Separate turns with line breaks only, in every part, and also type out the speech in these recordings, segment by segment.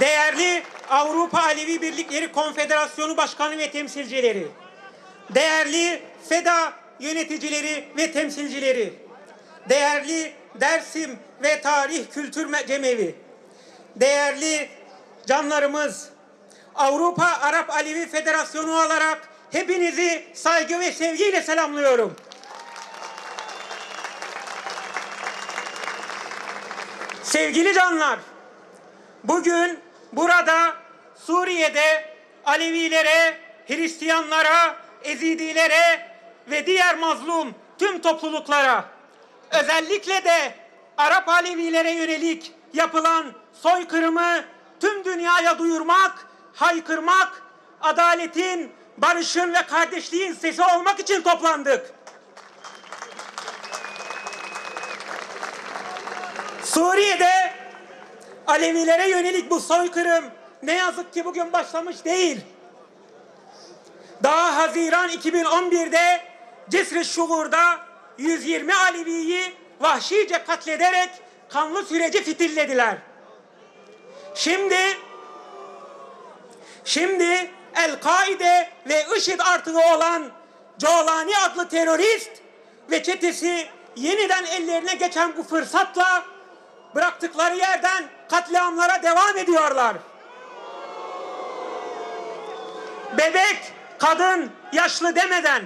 değerli Avrupa Alevi Birlikleri Konfederasyonu Başkanı ve temsilcileri, değerli FEDA yöneticileri ve temsilcileri, değerli Dersim ve Tarih Kültür Me- Cemevi, değerli canlarımız, Avrupa Arap Alevi Federasyonu olarak hepinizi saygı ve sevgiyle selamlıyorum. Sevgili canlar, bugün burada Suriye'de Alevilere, Hristiyanlara, Ezidilere ve diğer mazlum tüm topluluklara, özellikle de Arap Alevilere yönelik yapılan soykırımı tüm dünyaya duyurmak, haykırmak, adaletin, barışın ve kardeşliğin sesi olmak için toplandık. Suriye'de Alevilere yönelik bu soykırım ne yazık ki bugün başlamış değil. Daha Haziran 2011'de Cisr-i Şuur'da 120 Alevi'yi vahşice katlederek kanlı süreci fitillediler. Şimdi şimdi El-Kaide ve IŞİD artığı olan Colani adlı terörist ve çetesi yeniden ellerine geçen bu fırsatla bıraktıkları yerden katliamlara devam ediyorlar. Bebek, kadın, yaşlı demeden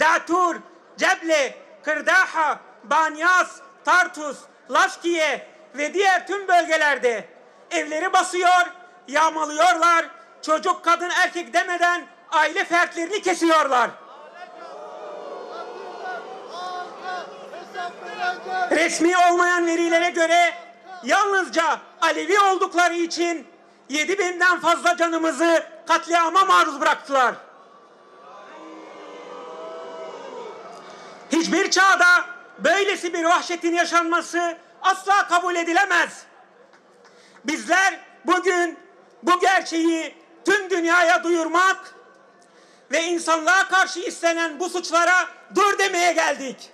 Datur, Ceble, Kırdaha, Banyas, Tartus, Laskiye ve diğer tüm bölgelerde evleri basıyor, yağmalıyorlar, çocuk, kadın, erkek demeden aile fertlerini kesiyorlar. Resmi olmayan verilere göre yalnızca Alevi oldukları için 7000'den fazla canımızı katliama maruz bıraktılar. Hiçbir çağda böylesi bir vahşetin yaşanması asla kabul edilemez. Bizler bugün bu gerçeği tüm dünyaya duyurmak ve insanlığa karşı istenen bu suçlara dur demeye geldik.